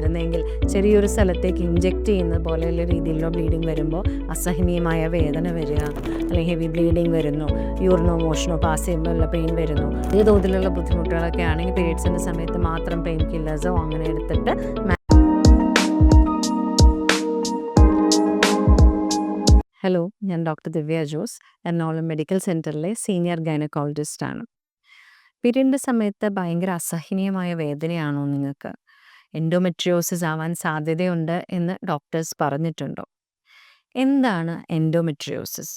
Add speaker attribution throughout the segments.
Speaker 1: വരുന്നതെങ്കിൽ ചെറിയൊരു സ്ഥലത്തേക്ക് ഇഞ്ചെക്റ്റ് ചെയ്യുന്ന പോലെയുള്ള രീതിയിലുള്ള ബ്ലീഡിങ് വരുമ്പോൾ അസഹനീയമായ വേദന വരിക അല്ലെങ്കിൽ ഹെവി ബ്ലീഡിങ് വരുന്നു യൂറിനോ മോഷനോ പാസ് ചെയ്യുമ്പോൾ ഉള്ള പെയിൻ വരുന്നു. ഈ തോതിലുള്ള ബുദ്ധിമുട്ടുകളൊക്കെ ആണെങ്കിൽ പീരീഡ്സിന്റെ സമയത്ത് മാത്രം പെയിൻ കില്ലേഴ്സോ അങ്ങനെ എടുത്തിട്ട് ഹലോ ഞാൻ ഡോക്ടർ ദിവ്യ ജോസ് എറണാകുളം മെഡിക്കൽ സെന്ററിലെ സീനിയർ ഗൈനക്കോളജിസ്റ്റാണ് പീരീഡിന്റെ സമയത്ത് ഭയങ്കര അസഹനീയമായ വേദനയാണോ നിങ്ങൾക്ക്? എൻഡോമെട്രിയോസിസ് ആവാൻ സാധ്യതയുണ്ട് എന്ന് ഡോക്ടേഴ്സ് പറഞ്ഞിട്ടുണ്ടോ? എന്താണ് എൻഡോമെട്രിയോസിസ്?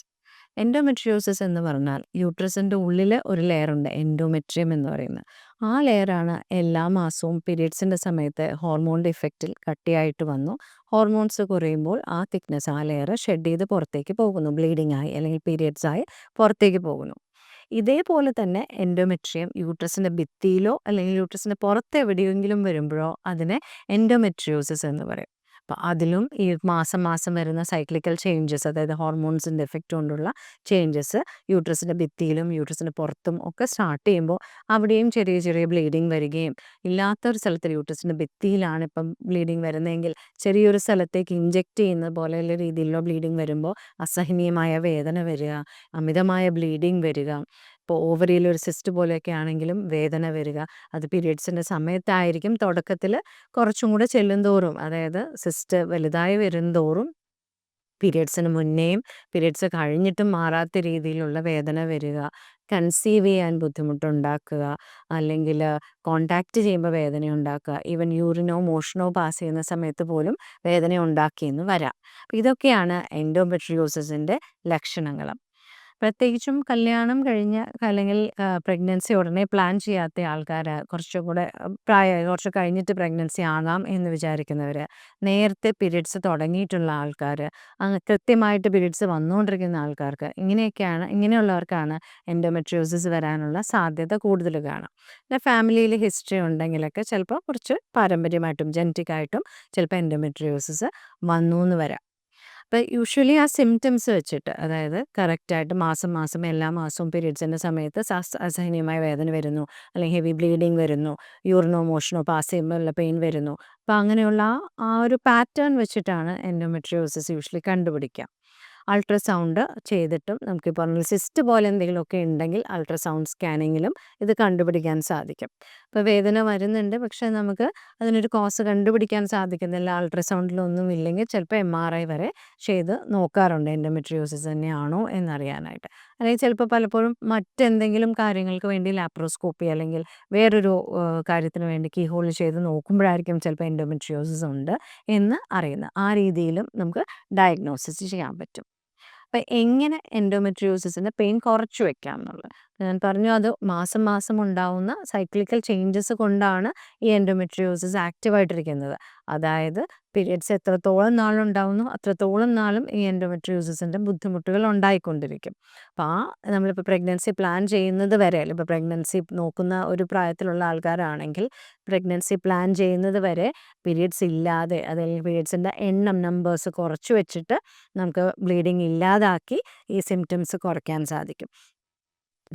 Speaker 1: എൻഡോമെട്രിയോസിസ് എന്ന് പറഞ്ഞാൽ യൂട്രസിന്റെ ഉള്ളിൽ ഒരു ലെയറുണ്ട് എൻഡോമെട്രിയം എന്ന് പറയുന്നത്. ആ ലെയറാണ് എല്ലാ മാസവും പീരീഡ്സിന്റെ സമയത്ത് ഹോർമോണിന്റെ ഇഫക്റ്റിൽ കട്ടിയായിട്ട് വന്നു. ഹോർമോൺസ് കുറയുമ്പോൾ ആ തിക്നെസ് ആ ലെയർ ഷെഡ് ചെയ്ത് പുറത്തേക്ക് പോകുന്നു. ബ്ലീഡിംഗ് ആയി അല്ലെങ്കിൽ പീരിയഡ്സ് ആയി പുറത്തേക്ക് പോകുന്നു. ഇതേപോലെ തന്നെ എൻഡോമെട്രിയം യൂട്രസിന്റെ ഭിത്തിയിലോ അല്ലെങ്കിൽ യൂട്രസിന്റെ പുറത്ത് എവിടെയെങ്കിലും വരുമ്പോഴോ അതിനെ എൻഡോമെട്രിയോസിസ് എന്ന് പറയും. അപ്പോൾ അതിലും ഈ മാസം മാസം വരുന്ന സൈക്ലിക്കൽ ചേഞ്ചസ് അതായത് ഹോർമോൺസിന്റെ എഫക്റ്റ് കൊണ്ടുള്ള ചേഞ്ചസ് യൂട്രസിന്റെ ഭിത്തിയിലും യൂട്രസിന്റെ പുറത്തും ഒക്കെ സ്റ്റാർട്ട് ചെയ്യുമ്പോൾ അവിടെയും ചെറിയ ചെറിയ ബ്ലീഡിങ് വരികയും ഇല്ലാത്തൊരു സ്ഥലത്തിൽ യൂട്രസിന്റെ ഭിത്തിയിലാണ് ഇപ്പം ബ്ലീഡിങ് വരുന്നതെങ്കിൽ ചെറിയൊരു സ്ഥലത്തേക്ക് ഇഞ്ചെക്റ്റ് ചെയ്യുന്ന പോലെയുള്ള രീതിയിലുള്ള ബ്ലീഡിങ് വരുമ്പോൾ അസഹനീയമായ വേദന വരിക അമിതമായ ബ്ലീഡിങ് വരിക ഇപ്പോൾ ഓവറിയിൽ ഒരു സിസ്റ്റ് പോലെയൊക്കെ ആണെങ്കിലും വേദന വരിക അത് പീരിയഡ്സിന്റെ സമയത്തായിരിക്കും തുടക്കത്തിൽ കുറച്ചും കൂടെ ചെല്ലുന്തോറും അതായത് സിസ്റ്റ് വലുതായി വരുന്തോറും പീരിയഡ്സിന് മുന്നേയും പീരിയഡ്സ് കഴിഞ്ഞിട്ടും മാറാത്ത രീതിയിലുള്ള വേദന വരിക കൺസീവ് ചെയ്യാൻ ബുദ്ധിമുട്ടുണ്ടാക്കുക അല്ലെങ്കിൽ കോണ്ടാക്റ്റ് ചെയ്യുമ്പോൾ വേദന ഉണ്ടാക്കുക ഈവൻ യൂറിനോ മോഷനോ പാസ് ചെയ്യുന്ന സമയത്ത് പോലും വേദന ഉണ്ടാക്കിയെന്ന് വരാം. ഇതൊക്കെയാണ് എൻഡോമെട്രിയോസിസിന്റെ ലക്ഷണങ്ങൾ പ്രത്യേകിച്ചും കല്യാണം കഴിഞ്ഞ അല്ലെങ്കിൽ പ്രഗ്നൻസി ഉടനെ പ്ലാൻ ചെയ്യാത്ത ആൾക്കാർ കുറച്ചും കൂടെ പ്രായ കുറച്ച് കഴിഞ്ഞിട്ട് പ്രഗ്നൻസി ആകാം എന്ന് വിചാരിക്കുന്നവർ നേരത്തെ പീരീഡ്സ് തുടങ്ങിയിട്ടുള്ള ആൾക്കാർ കൃത്യമായിട്ട് പീരീഡ്സ് വന്നുകൊണ്ടിരിക്കുന്ന ആൾക്കാർക്ക് ഇങ്ങനെയൊക്കെയാണ് ഇങ്ങനെയുള്ളവർക്കാണ് എൻഡോമെട്രിയോസിസ് വരാനുള്ള സാധ്യത കൂടുതൽ കാണാം പിന്നെ ഫാമിലിയിൽ ഹിസ്റ്ററി ഉണ്ടെങ്കിലൊക്കെ ചിലപ്പോൾ കുറച്ച് പാരമ്പര്യമായിട്ടും ജനറ്റിക് ആയിട്ടും ചിലപ്പോൾ എൻഡോമെട്രിയോസിസ് വന്നു എന്ന് വരാം. അപ്പോൾ യൂഷ്വലി ആ സിംറ്റംസ് വെച്ചിട്ട് അതായത് കറക്റ്റായിട്ട് മാസം മാസം എല്ലാ മാസവും പീരീഡ്സിന്റെ സമയത്ത് അസഹനീയമായ വേദന വരുന്നു അല്ലെങ്കിൽ ഹെവി ബ്ലീഡിങ് വരുന്നു യൂറിനോ മോഷനോ പാസ് ചെയ്യുമ്പോൾ ഉള്ള പെയിൻ വരുന്നു. അപ്പോൾ അങ്ങനെയുള്ള ആ ഒരു പാറ്റേൺ വെച്ചിട്ടാണ് എൻഡോമെട്രിയോസിസ് യൂഷ്വലി കണ്ടുപിടിക്കുക. അൾട്രാസൗണ്ട് ചെയ്തിട്ടും നമുക്ക് പറഞ്ഞ സിസ്റ്റ് പോലെ എന്തെങ്കിലുമൊക്കെ ഉണ്ടെങ്കിൽ അൾട്രാസൗണ്ട് സ്കാനിങ്ങിലും ഇത് കണ്ടുപിടിക്കാൻ സാധിക്കും. ഇപ്പോൾ വേദന വരുന്നുണ്ട് പക്ഷേ നമുക്ക് അതിനൊരു കോസ് കണ്ടുപിടിക്കാൻ സാധിക്കുന്നില്ല. അൾട്രാസൗണ്ടിലൊന്നും ഇല്ലെങ്കിൽ ചിലപ്പോൾ എം ആർ ഐ വരെ ചെയ്ത് നോക്കാറുണ്ട്. എൻഡോമെട്രിയോസിസ് തന്നെയാണോ എന്നറിയാനായിട്ട്. അല്ലെങ്കിൽ ചിലപ്പോൾ പലപ്പോഴും മറ്റെന്തെങ്കിലും കാര്യങ്ങൾക്ക് വേണ്ടി ലാപ്രോസ്കോപ്പി അല്ലെങ്കിൽ വേറൊരു കാര്യത്തിന് വേണ്ടി കീ ചെയ്ത് നോക്കുമ്പോഴായിരിക്കും ചിലപ്പോൾ എൻഡോമെട്രിയോസിസ് ഉണ്ട് എന്ന് അറിയുന്നത്. ആ രീതിയിലും നമുക്ക് ഡയഗ്നോസിസ് ചെയ്യാൻ പറ്റും. അപ്പം എങ്ങനെ എൻഡോമെട്രിയോസിസിന്റെ പെയിൻ കുറച്ചു വെക്കാം എന്നുള്ളത് ഞാൻ പറഞ്ഞു അത് മാസം മാസം ഉണ്ടാവുന്ന സൈക്ലിക്കൽ ചേഞ്ചസ് കൊണ്ടാണ് ഈ എൻഡോമെട്രിയോസിസ് ആക്റ്റീവായിട്ടിരിക്കുന്നത്. അതായത് പീരിയഡ്സ് എത്രത്തോളം നാളുണ്ടാവുന്നു അത്രത്തോളം നാളും ഈ എൻഡോമെട്രിയോസിസിന്റെ ബുദ്ധിമുട്ടുകൾ ഉണ്ടായിക്കൊണ്ടിരിക്കും. അപ്പോൾ ആ നമ്മളിപ്പോൾ പ്രഗ്നൻസി പ്ലാൻ ചെയ്യുന്നത് വരെ ഇപ്പോൾ പ്രഗ്നൻസി നോക്കുന്ന ഒരു പ്രായത്തിലുള്ള ആൾക്കാരാണെങ്കിൽ പ്രഗ്നൻസി പ്ലാൻ ചെയ്യുന്നത് വരെ പീരിയഡ്സ് ഇല്ലാതെ അതല്ലെങ്കിൽ പീരിയഡ്സിന്റെ എണ്ണം നമ്പേഴ്സ് കുറച്ച് വെച്ചിട്ട് നമുക്ക് ബ്ലീഡിങ് ഇല്ലാതാക്കി ഈ സിംറ്റംസ് കുറയ്ക്കാൻ സാധിക്കും.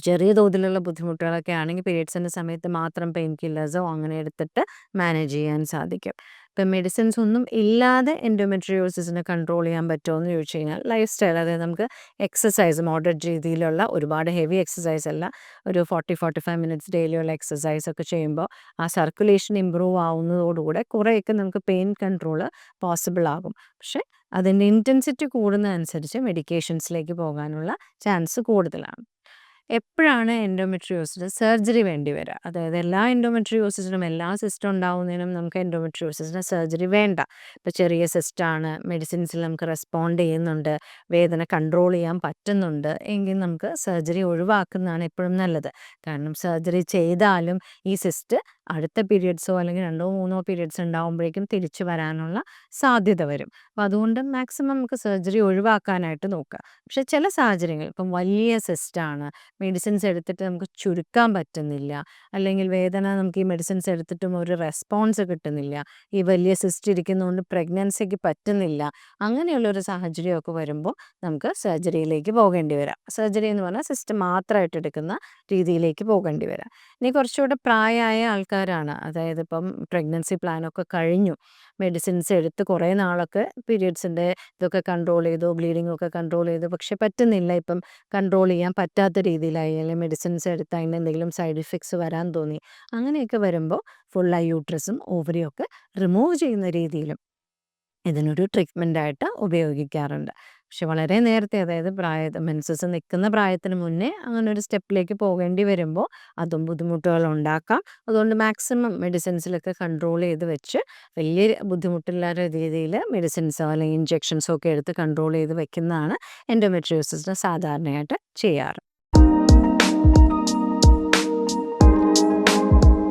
Speaker 1: ചെറിയ തോതിലുള്ള ബുദ്ധിമുട്ടുകളൊക്കെ ആണെങ്കിൽ പീരിയഡ്സിന്റെ സമയത്ത് മാത്രം പെയിൻ കില്ലേഴ്സോ അങ്ങനെ എടുത്തിട്ട് മാനേജ് ചെയ്യാൻ സാധിക്കും. ഇപ്പം മെഡിസിൻസ് ഒന്നും ഇല്ലാതെ എൻഡോമെട്രിയോസിസിനെ കൺട്രോൾ ചെയ്യാൻ പറ്റുമോ എന്ന് ചോദിച്ചു കഴിഞ്ഞാൽ ലൈഫ് സ്റ്റൈൽ അതായത് നമുക്ക് എക്സസൈസ് മോഡറേറ്റ് രീതിയിലുള്ള ഒരുപാട് ഹെവി എക്സസൈസ് അല്ല. ഒരു ഫോർട്ടി ഫോർട്ടി ഫൈവ് മിനിറ്റ്സ് ഡെയിലിയുള്ള എക്സസൈസ് ഒക്കെ ചെയ്യുമ്പോൾ ആ സർക്കുലേഷൻ ഇമ്പ്രൂവ് ആവുന്നതോടുകൂടെ കുറേയൊക്കെ നമുക്ക് പെയിൻ കൺട്രോൾ പോസിബിൾ ആകും. പക്ഷേ അതിന്റെ ഇന്റൻസിറ്റി കൂടുന്നതനുസരിച്ച് മെഡിക്കേഷൻസിലേക്ക് പോകാനുള്ള ചാൻസ് കൂടുതലാണ്. എപ്പോഴാണ് എൻഡോമെട്രിയോസിന് സർജറി വേണ്ടി വരിക അതായത് എല്ലാ എൻഡോമെട്രിയോസിസിനും എല്ലാ സിസ്റ്റം ഉണ്ടാവുന്നതിനും നമുക്ക് എൻഡോമെട്രിയോസിസിന് സർജറി വേണ്ട. ഇപ്പോൾ ചെറിയ സിസ്റ്റാണ് മെഡിസിൻസിൽ നമുക്ക് റെസ്പോണ്ട് ചെയ്യുന്നുണ്ട് വേദന കൺട്രോൾ ചെയ്യാൻ പറ്റുന്നുണ്ട് എങ്കിൽ നമുക്ക് സർജറി ഒഴിവാക്കുന്നതാണ് എപ്പോഴും നല്ലത്. കാരണം സർജറി ചെയ്താലും ഈ സിസ്റ്റ് അടുത്ത പീരിയഡ്സോ അല്ലെങ്കിൽ രണ്ടോ മൂന്നോ പീരിയഡ്സ് ഉണ്ടാകുമ്പോഴേക്കും തിരിച്ചു വരാനുള്ള സാധ്യത വരും. അപ്പോൾ അതുകൊണ്ട് മാക്സിമം നമുക്ക് സർജറി ഒഴിവാക്കാനായിട്ട് നോക്കുക. പക്ഷേ ചില സാഹചര്യങ്ങൾ ഇപ്പം വലിയ സിസ്റ്റാണ് മെഡിസിൻസ് എടുത്തിട്ട് നമുക്ക് ചുരുക്കാൻ പറ്റുന്നില്ല അല്ലെങ്കിൽ വേദന നമുക്ക് ഈ മെഡിസിൻസ് എടുത്തിട്ടും ഒരു റെസ്പോൺസ് കിട്ടുന്നില്ല ഈ വലിയ സിസ്റ്റ് ഇരിക്കുന്നതുകൊണ്ട് പ്രഗ്നൻസിക്ക് പറ്റുന്നില്ല അങ്ങനെയുള്ള ഒരു സാഹചര്യമൊക്കെ വരുമ്പോൾ നമുക്ക് സർജറിയിലേക്ക് പോകേണ്ടി വരാം. സർജറി എന്ന് പറഞ്ഞാൽ സിസ്റ്റ് മാത്രമായിട്ട് എടുക്കുന്ന രീതിയിലേക്ക് പോകേണ്ടി വരാം. ഇനി കുറച്ചുകൂടെ പ്രായമായ ആൾക്കാർ ആൾക്കാരാണ്. അതായത് ഇപ്പം പ്രഗ്നൻസി പ്ലാനൊക്കെ കഴിഞ്ഞു. മെഡിസിൻസ് എടുത്ത് കുറേ നാളൊക്കെ പീരിയഡ്സിന്റെ ഇതൊക്കെ കൺട്രോൾ ചെയ്തു ബ്ലീഡിംഗ് ഒക്കെ കൺട്രോൾ ചെയ്തു. പക്ഷെ പറ്റുന്നില്ല ഇപ്പം കൺട്രോൾ ചെയ്യാൻ പറ്റാത്ത രീതിയിലായി. അല്ലെങ്കിൽ മെഡിസിൻസ് എടുത്ത് അതിന് എന്തെങ്കിലും സൈഡ് ഇഫക്ട്സ് വരാൻ തോന്നി. അങ്ങനെയൊക്കെ വരുമ്പോൾ ഫുൾ ഫുള്ളായി യൂട്രസും ഓവറിയൊക്കെ റിമൂവ് ചെയ്യുന്ന രീതിയിലും ഇതിനൊരു ട്രീറ്റ്മെന്റായിട്ട് ഉപയോഗിക്കാറുണ്ട്. പക്ഷെ വളരെ നേരത്തെ അതായത് പ്രായ മെൻസസ് നിൽക്കുന്ന പ്രായത്തിന് മുന്നേ അങ്ങനെ ഒരു സ്റ്റെപ്പിലേക്ക് പോകേണ്ടി വരുമ്പോൾ അതും ബുദ്ധിമുട്ടുകൾ ഉണ്ടാക്കാം. അതുകൊണ്ട് മാക്സിമം മെഡിസിൻസിലൊക്കെ കൺട്രോൾ ചെയ്ത് വെച്ച് വലിയ ബുദ്ധിമുട്ടില്ലാത്ത രീതിയിൽ മെഡിസിൻസോ അല്ലെങ്കിൽ ഇഞ്ചെക്ഷൻസോ ഒക്കെ എടുത്ത് കൺട്രോൾ ചെയ്ത് വെക്കുന്നതാണ് എൻഡോമെട്രിയോസിസിന് സാധാരണയായിട്ട് ചെയ്യാറ്.